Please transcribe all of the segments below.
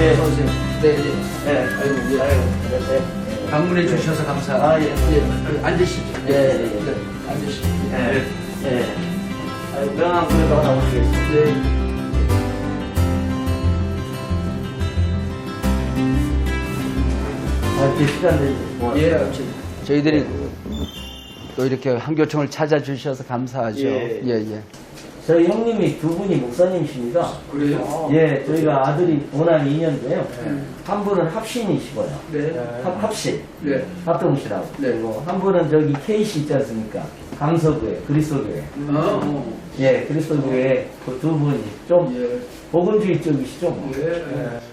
예. 어서 오세요. 네, 예. 예. 아이고, 예. 아이고, 네, 네. 방문해 주셔서 감사합니다. 아, 예. 예. 앉으시죠. 예, 예, 예. 네, 앉으시죠. 예. 예. 아이고, 명함 그래도 하나 올리겠습니다. 네. 아, 이렇게 시간 내주고 고맙습니다. 예, 아무튼 저희들이 또 이렇게 한교총을 찾아주셔서 감사하죠. 예. 예, 예. 저희 형님이 두 분이 목사님이십니다. 그래요? 예, 저희가 아들이 오남 2년도에요. 한 분은 합신이시고요. 네. 합, 합신. 네. 합동시라고. 네. 그리고 한 분은 저기 KC 있지 않습니까? 강서구에, 그리스도교회. 어, 어. 예, 그리스도교회 그 두 분이 좀 예. 복음주의 쪽이시죠? 뭐. 예.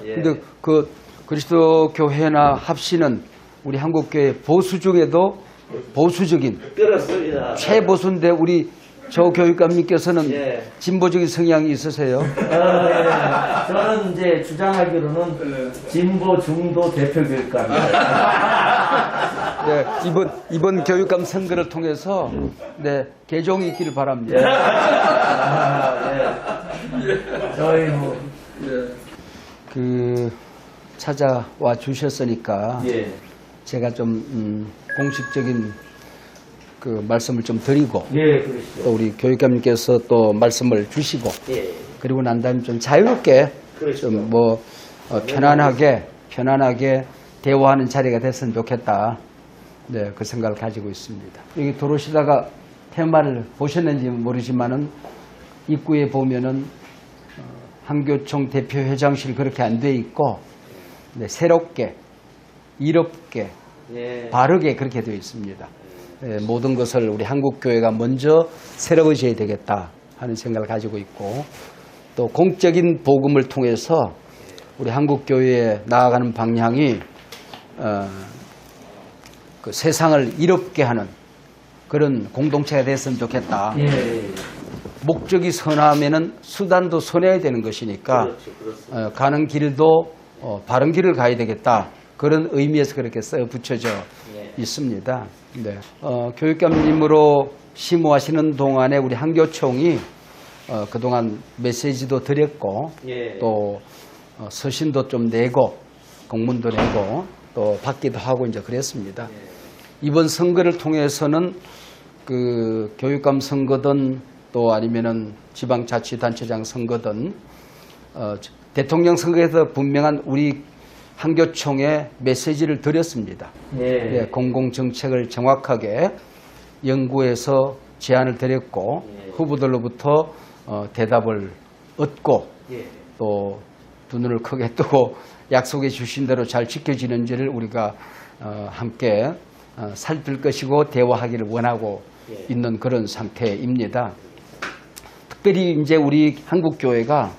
예. 근데 그 그리스도 교회나 합시는 우리 한국 교회 보수 중에도 보수적인 그렇습니다. 최보수인데 우리 저 교육감님께서는 예. 진보적인 성향이 있으세요? 아, 예. 저는 이제 주장하기로는 진보 중도 대표 교육감입니다. 네, 이번 이번 교육감 선거를 통해서 네 개종이 있기를 바랍니다. 아, 예. 저희 뭐그 찾아와 주셨으니까 예. 제가 좀 음, 공식적인 그 말씀을 좀 드리고 예. 또 우리 교육감님께서 또 말씀을 주시고 예. 그리고 난 다음에 좀 자유롭게 그러시죠. 좀뭐 편안하게 편안하게 대화하는 자리가 됐으면 좋겠다. 네, 그 생각을 가지고 있습니다. 여기 들어오시다가 테마를 보셨는지 모르지만은 입구에 보면은 어, 한교총 대표 회장실 그렇게 안 돼 있고 네, 새롭게 이롭게 예. 바르게 그렇게 되어 있습니다. 예, 모든 것을 우리 한국 교회가 먼저 새로워져야 되겠다 하는 생각을 가지고 있고 또 공적인 복음을 통해서 우리 한국 교회에 나아가는 방향이 어, 그 세상을 이롭게 하는 그런 공동체가 됐으면 좋겠다. 예. 목적이 선하면은 수단도 선해야 되는 것이니까 그렇습니다. 어, 가는 길도 어, 바른 길을 가야 되겠다. 그런 의미에서 그렇게 써 붙여져 예. 있습니다. 네. 어, 교육감님으로 심호하시는 동안에 우리 한교총이 어, 그동안 메시지도 드렸고 예. 또 어, 서신도 좀 내고 공문도 내고 또 받기도 하고 이제 그랬습니다. 이번 선거를 통해서는 그 교육감 선거든 또 아니면은 지방자치단체장 선거든 어, 대통령 선거에서 분명한 우리 한교총의 메시지를 드렸습니다. 예. 예, 공공정책을 정확하게 연구해서 제안을 드렸고 예. 후보들로부터 어, 대답을 얻고 예. 또두 눈을 크게 뜨고 약속해 주신 대로 잘 지켜지는지를 우리가 어, 함께 어, 살필 것이고 대화하기를 원하고 예. 있는 그런 상태입니다. 특별히 이제 우리 한국 교회가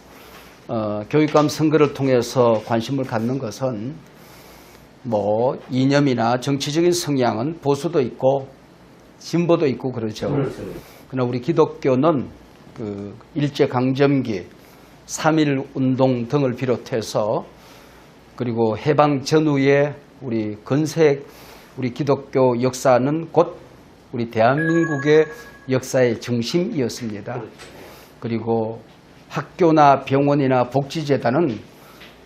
어, 교육감 선거를 통해서 관심을 갖는 것은 뭐 이념이나 정치적인 성향은 보수도 있고 진보도 있고 그러죠. 그렇죠. 그러나 우리 기독교는 그 일제 강점기, 3.1 운동 등을 비롯해서 그리고 해방 전후에 우리 건색 우리 기독교 역사는 곧 우리 대한민국의 역사의 중심이었습니다. 그리고 학교나 병원이나 복지재단은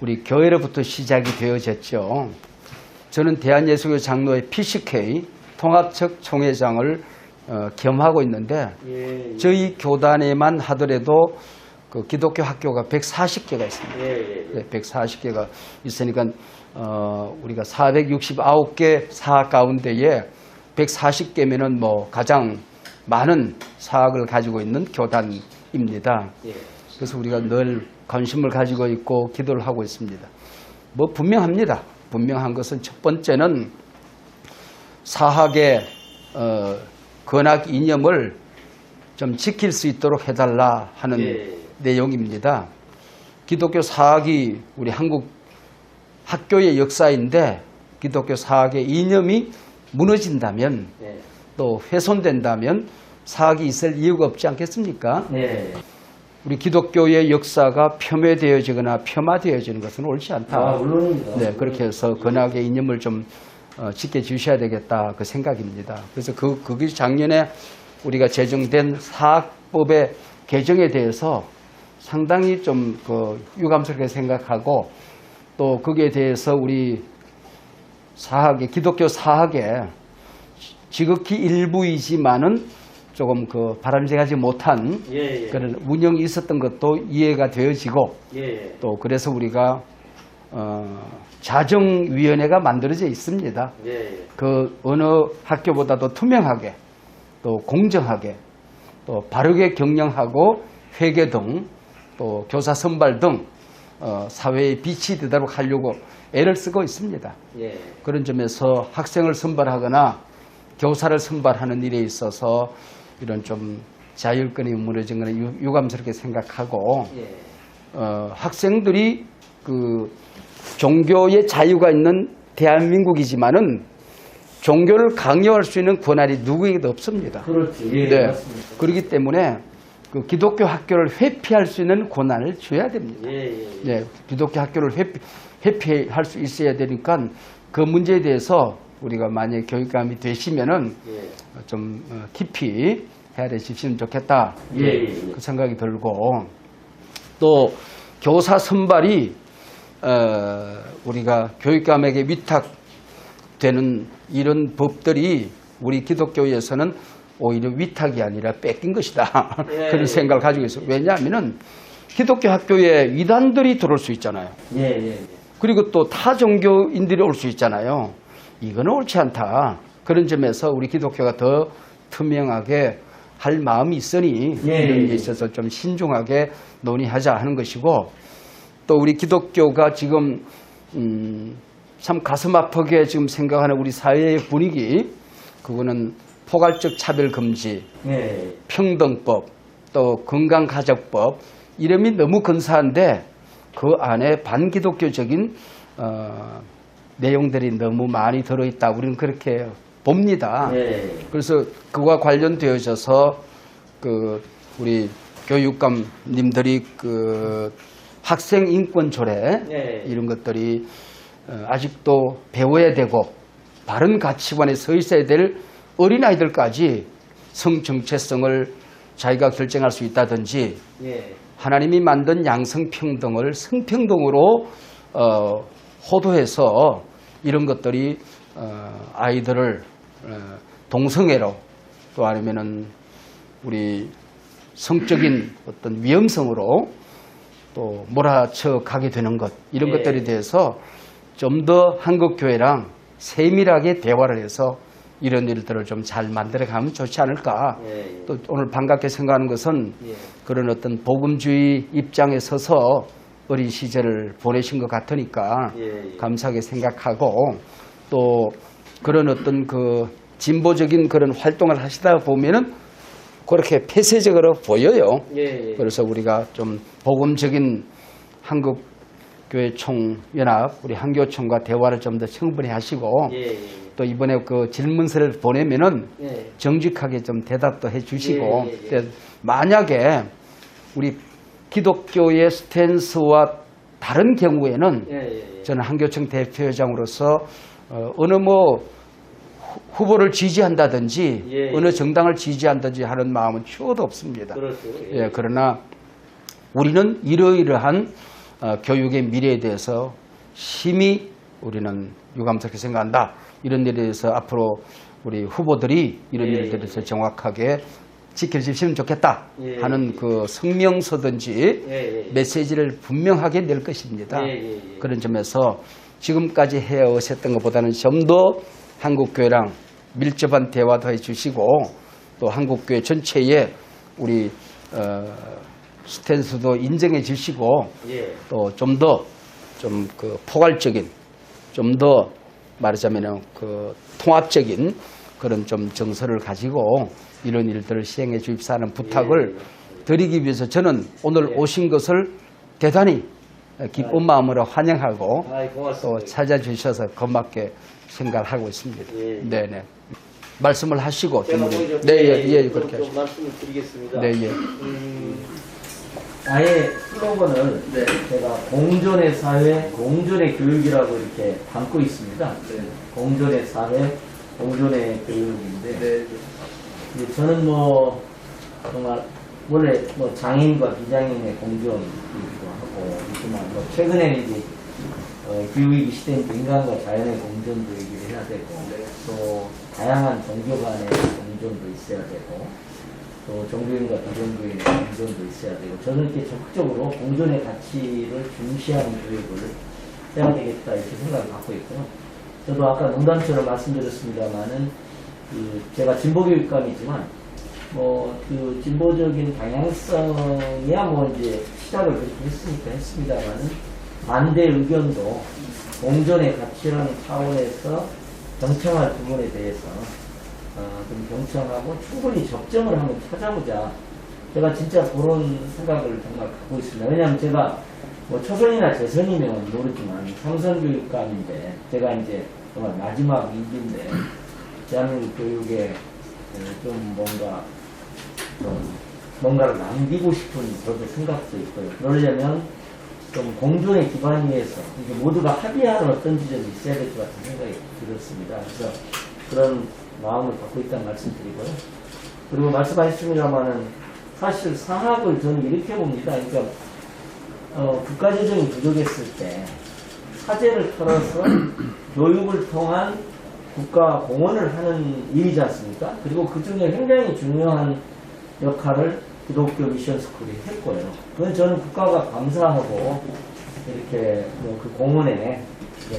우리 교회로부터 시작이 되어졌죠. 저는 대한예수교 장로회 PCK 통합측 총회장을 어, 겸하고 있는데 예. 저희 교단에만 하더라도 그 기독교 학교가 140개가 있습니다. 예. 예. 네, 140개가 있으니까 어, 우리가 469개 사학 가운데에 140개면은 뭐 가장 많은 사학을 가지고 있는 교단입니다. 예. 그래서 우리가 늘 관심을 가지고 있고 기도를 하고 있습니다. 뭐 분명합니다. 분명한 것은 첫 번째는 사학의 어, 건학 이념을 좀 지킬 수 있도록 해달라 하는 예. 내용입니다. 기독교 사학이 우리 한국 학교의 역사인데 기독교 사학의 이념이 무너진다면 예. 또 훼손된다면 사학이 있을 이유가 없지 않겠습니까? 예. 우리 기독교의 역사가 폄훼되어지거나 폄하되어지는 것은 옳지 않다. 아, 물론입니다. 네, 그렇게 해서 건학의 이념을 좀 어, 지켜주셔야 되겠다 그 생각입니다. 그래서 그 그게 작년에 우리가 제정된 사학법의 개정에 대해서 상당히 좀 그 유감스럽게 생각하고 또 거기에 대해서 우리 사학의 기독교 사학의 지극히 일부이지만은 조금 그 바람직하지 못한 예, 예. 그런 운영이 있었던 것도 이해가 되어지고 예, 예. 또 그래서 우리가 어, 자정위원회가 만들어져 있습니다. 예, 예. 그 어느 학교보다도 투명하게 또 공정하게 또 바르게 경영하고 회계 등 또 교사 선발 등 어, 사회에 빛이 되도록 하려고 애를 쓰고 있습니다. 예. 그런 점에서 학생을 선발하거나 교사를 선발하는 일에 있어서 이런 좀 자율권이 무너진 거는 유- 유감스럽게 생각하고 예. 어, 학생들이 그 종교의 자유가 있는 대한민국이지만은 종교를 강요할 수 있는 권한이 누구에게도 없습니다. 그렇지. 예, 네. 맞습니다. 그렇기 때문에 그 기독교 학교를 회피할 수 있는 권한을 줘야 됩니다. 예, 예. 예. 네, 기독교 학교를 회피, 회피할 수 있어야 되니까 그 문제에 대해서 우리가 만약에 교육감이 되시면은 예. 좀 어, 깊이 헤아려 주시면 좋겠다. 예. 그 생각이 들고 또 교사 선발이 어, 우리가 교육감에게 위탁되는 이런 법들이 우리 기독교에서는 오히려 위탁이 아니라 뺏긴 것이다. 예, 그런 예. 생각을 가지고 있어요. 왜냐하면은 기독교 학교에 이단들이 들어올 수 있잖아요. 예, 예. 예. 그리고 또 타 종교인들이 올 수 있잖아요. 이거는 옳지 않다. 그런 점에서 우리 기독교가 더 투명하게 할 마음이 있으니 예, 이런 예. 있어서 좀 신중하게 논의하자 하는 것이고 또 우리 기독교가 지금 음, 참 가슴 아프게 지금 생각하는 우리 사회의 분위기 그거는 포괄적 차별 금지, 예. 평등법, 또 건강가족법 이름이 너무 근사한데 그 안에 반기독교적인 어, 내용들이 너무 많이 들어있다. 우리는 그렇게 봅니다. 예. 그래서 그와 관련되어져서 그 우리 교육감님들이 그 학생 인권 조례 네. 이런 것들이 어, 아직도 배워야 되고 바른 가치관에 서 있어야 될 어린아이들까지 성 정체성을 자기가 결정할 수 있다든지 예. 하나님이 만든 양성평등을 성평등으로 어, 호도해서 이런 것들이 어, 아이들을 어, 동성애로 또 아니면은 우리 성적인 어떤 위험성으로 또 몰아쳐 가게 되는 것 이런 예. 것들에 대해서 좀 더 한국 교회랑 세밀하게 대화를 해서 이런 일들을 좀 잘 만들어 가면 좋지 않을까. 예. 또 오늘 반갑게 생각하는 것은 예. 그런 어떤 복음주의 입장에 서서 어린 시절을 보내신 것 같으니까 예, 예. 감사하게 생각하고 또 그런 어떤 그 진보적인 그런 활동을 하시다 보면은 그렇게 폐쇄적으로 보여요. 예. 예. 그래서 우리가 좀 복음적인 한국 교회 총연합 우리 한교총과 대화를 좀 더 충분히 하시고. 또 이번에 그 질문서를 보내면은 예. 정직하게 좀 대답도 해주시고. 근데 만약에 우리 기독교의 스탠스와 다른 경우에는 예. 예. 예. 저는 한교총 대표장으로서 어, 어느 뭐 후- 후보를 지지한다든지. 어느 정당을 지지한다든지 하는 마음은 추워도 없습니다. 그렇죠. 예, 그러나 우리는 이러이러한 어, 교육의 미래에 대해서 심히 우리는 유감스럽게 생각한다. 이런 일에 대해서 앞으로 우리 후보들이 이런 예, 일들에 대해서 정확하게 지켜주시면 좋겠다 예, 하는 예. 그 성명서든지 예. 예. 메시지를 분명하게 낼 것입니다. 예, 예, 예. 그런 점에서 지금까지 해오셨던 것보다는 좀 더 한국교회랑 밀접한 대화도 해주시고 또 한국교회 전체에 우리 어, 스탠스도 인정해 주시고 예. 또좀 더 좀 그 포괄적인 좀 더 말하자면 그 통합적인 그런 좀 정서를 가지고 이런 일들을 시행해 주십사 하는 부탁을 드리기 위해서 저는 오늘 예. 오신 것을 대단히 기쁜 마음으로 환영하고 또. 찾아주셔서 고맙게 생각하고 있습니다. 예. 네네. 말씀을 하시고 네, 예, 예, 좀, 그렇게 좀 하시죠. 말씀을 드리겠습니다. 네, 예. 음, 아예 슬로건을 제가 공존의 사회, 공존의 교육이라고 이렇게 담고 있습니다. 공존의 사회, 공존의 교육인데 이제 저는 뭐 정말 원래 뭐 장애인과 비장애인의 공존이기도 하고 있지만 뭐 최근에는 이제 어, 기후위기 시대인 인간과 자연의 공존도 얘기를 해야 되고 또 다양한 종교 간의 공존도 있어야 되고 또 종교인과 비종교인의 공존도 있어야 되고 저는 이렇게 적극적으로 공존의 가치를 중시하는 교육을 해야 되겠다 이렇게 생각을 갖고 있고요. 저도 아까 농담처럼 말씀드렸습니다만은 그 제가 진보 교육감이지만 뭐 그 진보적인 방향성이야 뭐 이제 시작을 그렇게 했으니까 했습니다만은 반대 의견도 공존의 가치라는 차원에서 경청할 부분에 대해서 어, 좀 경청하고 충분히 접점을 한번 찾아보자. 제가 진짜 그런 생각을 정말 갖고 있습니다. 왜냐하면 제가 뭐 초선이나 재선이면 모르지만 삼선 교육감인데 제가 이제 정말 마지막 임기인데 대한민국 교육에 에, 좀 뭔가 좀 뭔가를 남기고 싶은 저도 생각도 있고요. 그러려면 좀 공존의 기반 위에서 이게 모두가 합의하는 어떤 지점이 있어야 될 것 같은 생각이 들었습니다. 그래서 그런 마음을 갖고 있다는 말씀드리고요. 그리고 말씀하셨습니다만은 사실 사학을 저는 이렇게 봅니다. 그러니까 어, 국가재정이 부족했을 때 사재를 털어서 교육을 통한 국가 공헌을 하는 일이지 않습니까? 그리고 그 중에 굉장히 중요한 역할을 기독교 미션 스쿨이 했고요. 그건 저는 국가가 감사하고 이렇게 뭐 그 공헌에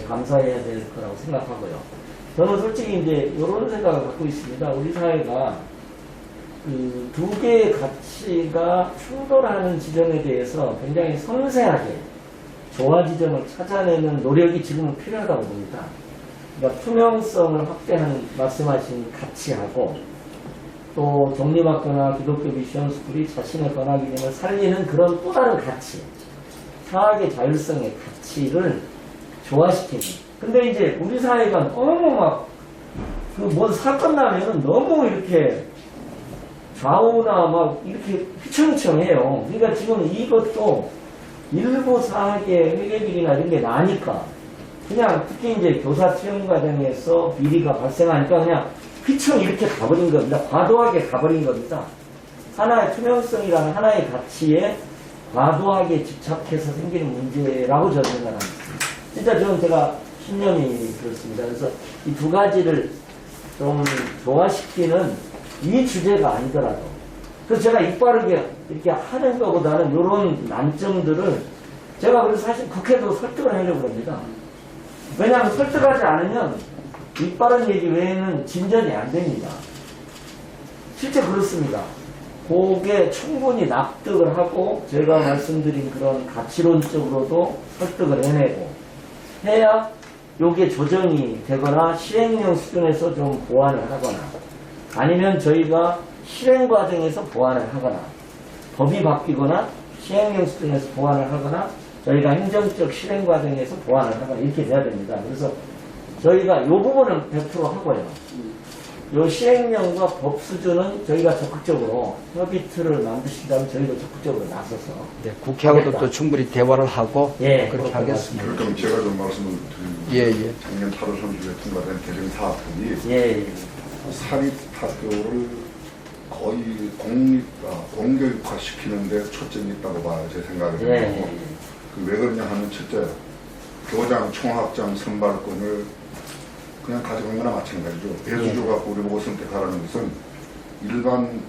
감사해야 될 거라고 생각하고요. 저는 솔직히 이제 이런 생각을 갖고 있습니다. 우리 사회가 그두 개의 가치가 충돌하는 지점에 대해서 굉장히 섬세하게 조화 지점을 찾아내는 노력이 지금은 필요하다고 봅니다. 그러니까 투명성을 확대하는 말씀하신 가치하고 또 독립학교나 기독교 미션 스쿨이 자신의 이념을 살리는 그런 또 다른 가치, 사학의 자율성의 가치를 조화시키는. 근데 이제 우리 사회가 너무 막, 그 뭔 사건 나면은 너무 이렇게 좌우나 막 이렇게 휘청휘청해요. 그러니까 지금 이것도 일부 사학의 회계비리나 이런 게 나니까 그냥 특히 이제 교사 채용 과정에서 비리가 발생하니까 그냥 휘청 이렇게 가버린 겁니다. 과도하게 가버린 겁니다. 하나의 투명성이라는 하나의 가치에 과도하게 집착해서 생기는 문제라고 저는 생각합니다. 진짜 저는 제가 신념이 그렇습니다. 그래서 이 두 가지를 좀 조화시키는 이 주제가 아니더라도 그래서 제가 이빠르게 이렇게 하는 것보다는 이런 난점들을 제가 그래서 사실 국회도 설득을 하려고 합니다. 왜냐하면 설득하지 않으면 이빠른 얘기 외에는 진전이 안 됩니다. 실제 그렇습니다. 그게 충분히 납득을 하고 제가 말씀드린 그런 가치론적으로도 설득을 해내고 해야 요게 조정이 되거나 시행령 수준에서 좀 보완을 하거나 아니면 저희가 실행 과정에서 보완을 하거나 법이 바뀌거나 시행령 수준에서 보완을 하거나 저희가 행정적 실행 과정에서 보완을 하거나 이렇게 돼야 됩니다. 그래서 저희가 이 부분은 100% 하고요. 요 시행령과 법 수준은 저희가 적극적으로 협의 틀을 만드신다면 저희도 적극적으로 나서서 네, 국회하고도 하겠다. 또 충분히 대화를 하고 예, 그렇게 하겠습니다. 그럼 제가 좀 말씀을 드리면 예, 예. 작년 8월 30일에 통과된 개정 사업이 예, 예. 사립학교를 거의 공립, 아, 공교육화 시키는데 초점이 있다고 봐요. 제 생각에는. 예, 예, 예. 그왜 그러냐 하면 첫째, 교장, 총학장 선발권을 그냥 가져간 거나 마찬가지죠. 배수조 갖고 우리 보고 선택하라는 것은 일반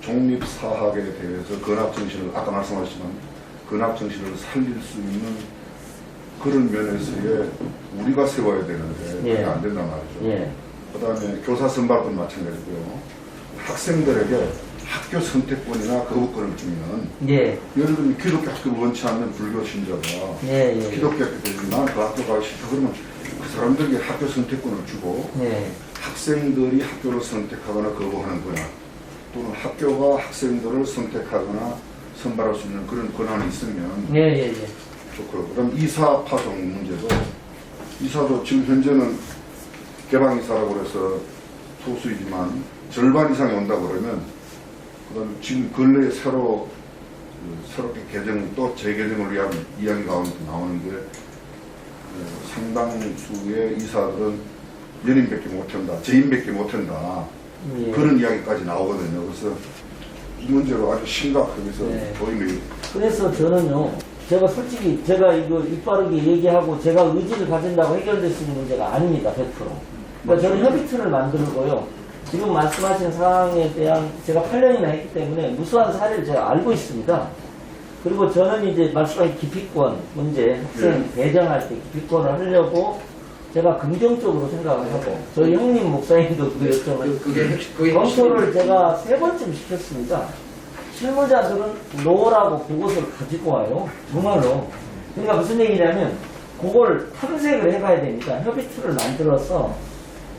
종립사학에 대해서 건학정신을, 아까 말씀하셨지만 건학정신을 살릴 수 있는 그런 면에서의 우리가 세워야 되는데 그게 예. 안 된단 말이죠. 예. 그 다음에 교사 선발권 마찬가지고요. 학생들에게 학교 선택권이나 거부권을 주면 예. 예를 들면 기독교 학교를 원치 않는 불교 신자가 예, 예. 기독교 학교 되지만 그 학교 가기 싫다 그러면 그 사람들에게 학교 선택권을 주고 예. 학생들이 학교를 선택하거나 거부하는 거야. 또는 학교가 학생들을 선택하거나 선발할 수 있는 그런 권한이 있으면 예, 예, 예. 좋고요. 그다음 이사 파송 문제도 이사도 지금 현재는 개방 이사라고 그래서 소수이지만 절반 이상이 온다 그러면 그다음 지금 근래에 새로 그 새롭게 개정 또 재개정을 위한 이야기가 나오는데 어, 상당수의 이사들은 연임밖에 못한다, 재임밖에 못한다 예. 그런 이야기까지 나오거든요. 그래서 이 문제로 아주 심각하게 해서 네. 보이면 그래서 저는요, 제가 솔직히 제가 이거 입바르게 얘기하고 제가 의지를 가진다고 해결될 수 있는 문제가 아닙니다. 100%. 그러니까 저는 협의체를 만들고요. 지금 말씀하신 사항에 대한 제가 8년이나 했기 때문에 무수한 사례를 제가 알고 있습니다. 그리고 저는 이제 말씀하신 기피권 문제, 학생 배정할 때 기피권을 하려고 제가 긍정적으로 생각을 하고 저희 형님 목사님도 그 요청을 그게 그게 검토를 제가 세 번쯤 시켰습니다. 실무자들은 노라고 그것을 가지고 와요. 정말로. 그러니까 무슨 얘기냐면 그걸 탐색을 해가야 되니까 협의체를 만들어서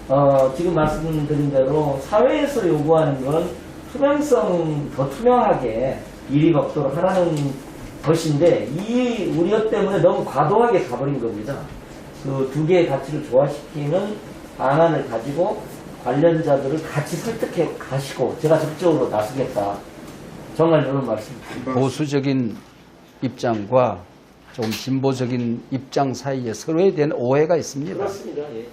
어, 지금 말씀드린 대로 사회에서 요구하는 건 투명성 더 투명하게 일이 먹도록 하라는 것인데 이 우려 때문에 너무 과도하게 가버린 겁니다. 그 두 개의 가치를 조화시키는 방안을 가지고 관련자들을 같이 설득해 가시고 제가 적극적으로 나서겠다. 정말 이런 말씀입니다. 보수적인 입장과 좀 진보적인 입장 사이에 서로에 대한 오해가 있습니다. 그렇습니다. 예.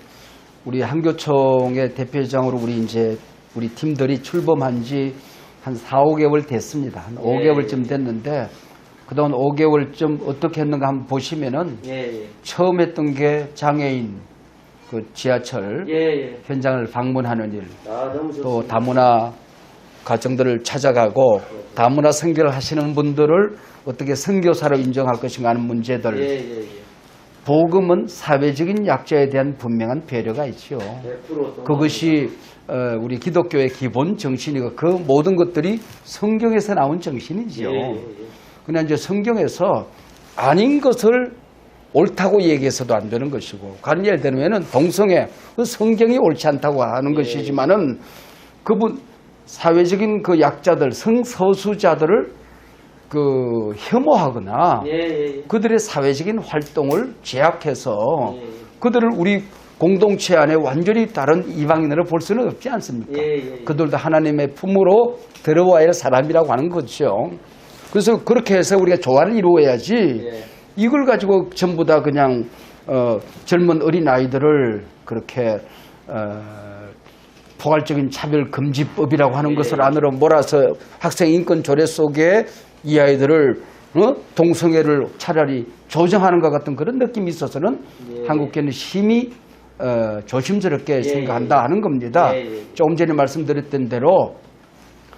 우리 한교총의 대표장으로 우리 이제 우리 팀들이 출범한 지 한 4, 5개월 됐습니다. 한 예, 5개월쯤 예. 됐는데 그동안 5개월쯤 어떻게 했는가 한번 보시면은 예, 예. 처음 했던 게 장애인 그 지하철 예, 예. 현장을 방문하는 일, 아. 또 다문화 가정들을 찾아가고 다문화 선교를 하시는 분들을 어떻게 선교사로 인정할 것인가 하는 문제들 예, 예, 예. 복음은 사회적인 약자에 대한 분명한 배려가 있죠. 100% 그것이 어, 우리 기독교의 기본 정신이고 그 모든 것들이 성경에서 나온 정신이죠. 예, 예, 예. 그냥 이제 성경에서 아닌 것을 옳다고 얘기해서도 안 되는 것이고 다른 예를 들면은 동성애 그 성경이 옳지 않다고 하는 예. 것이지만은 그분 사회적인 그 약자들 성소수자들을 그 혐오하거나 예, 예, 예. 그들의 사회적인 활동을 제약해서 예. 그들을 우리 공동체 안에 완전히 다른 이방인으로 볼 수는 없지 않습니까? 예, 예, 예. 그들도 하나님의 품으로 들어와야 할 사람이라고 하는 거죠. 그래서 그렇게 해서 우리가 조화를 이루어야지 예. 이걸 가지고 전부 다 그냥 어, 젊은 어린 아이들을 그렇게 어, 포괄적인 차별 금지법이라고 하는 예. 것을 안으로 몰아서 학생 인권 조례 속에 이 아이들을 어? 동성애를 차라리 조정하는 것 같은 그런 느낌이 있어서는 예. 한국교는 심히 어, 조심스럽게 예, 생각한다 예. 하는 겁니다. 예, 예. 조금 전에 말씀드렸던 대로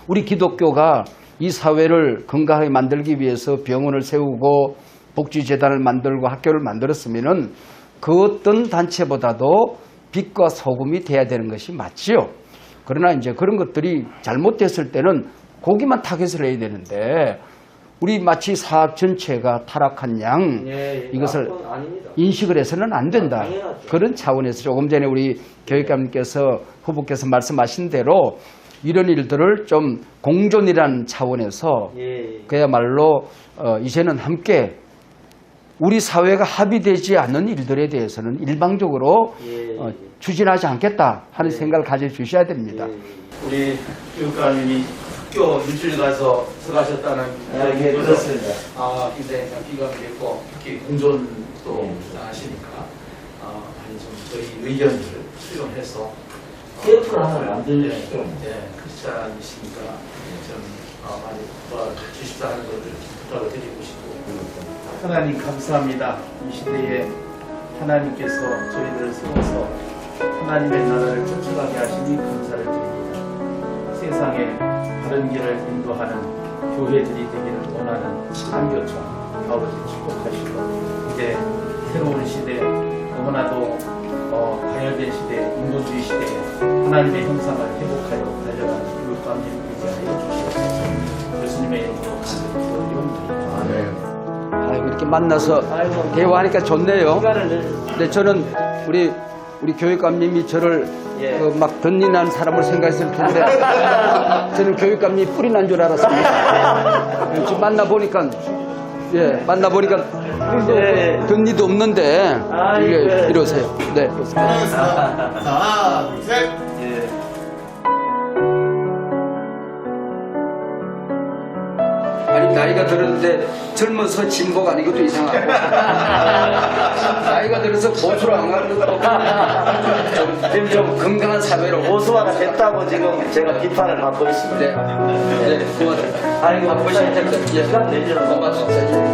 우리 기독교가 이 사회를 건강하게 만들기 위해서 병원을 세우고 복지재단을 만들고 학교를 만들었으면은 그 어떤 단체보다도 빛과 소금이 돼야 되는 것이 맞지요. 그러나 이제 그런 것들이 잘못됐을 때는 거기만 타겟을 해야 되는데 우리 마치 사업 전체가 타락한 양 예, 예. 이것을 아, 그건 아닙니다. 인식을 해서는 안 된다. 당연하죠. 그런 차원에서 조금 전에 우리 교육감님께서 후보께서 말씀하신 대로 이런 일들을 좀 공존이라는 차원에서 예, 예. 그야말로 어, 이제는 함께 우리 사회가 합의되지 않는 일들에 대해서는 일방적으로 예, 어, 예. 추진하지 않겠다 하는 예. 생각을 가져주셔야 됩니다. 우리 교육감님이 학교 일주일 가서 들어가셨다는 아, 예, 그렇습니다. 아, 굉장히 참 기감됐고 특히 공존도 예. 하시니까 어, 많이 좀 저희 의견들을 수용해서 TF를 하나 만들려니까 예, 크리스찬이시니까 좀 어, 많이 도와주십사 하는 것을 부탁을 드리고 싶고 하나님 감사합니다. 이 시대에 하나님께서 저희들을 세워서 하나님의 나라를 쫓아가게 하시니 감사를 드립니다. 세상에 바른 길을 인도하는 교회들이 되기를 원하는 한교총 아버지 축복하시고 이제 새로운 시대 너무나도 어, 가열된 시대 인본주의 시대에 하나님의 형상을 회복하여 달려가는 교육감님 위하여 주시옵소서 예수님의 이름으로 기도드립니다. 아이고 이렇게 만나서. 대화하니까 좋네요. 근데 저는 우리 우리 교육감님이 저를 예. 그막 던진한 사람을 생각했을 텐데 저는 교육감님이 뿌리 난 줄 알았습니다. 지금 만나 보니까 예 만나 보니까 예. 던니도 없는데 아이고. 이게 이러세요. 네. 하나 둘 셋 나이가 들었는데 젊어서 진보가 아니고도 이상하고 나이가 들어서 보수로 안 가는 것도 좀, 좀 건강한 사회로 보수화가 됐다고 지금 제가 비판을 받고 있습니다. 네, 네, 고맙습니다. 아이고, 바쁘실 텐데, 예, 고맙습니다.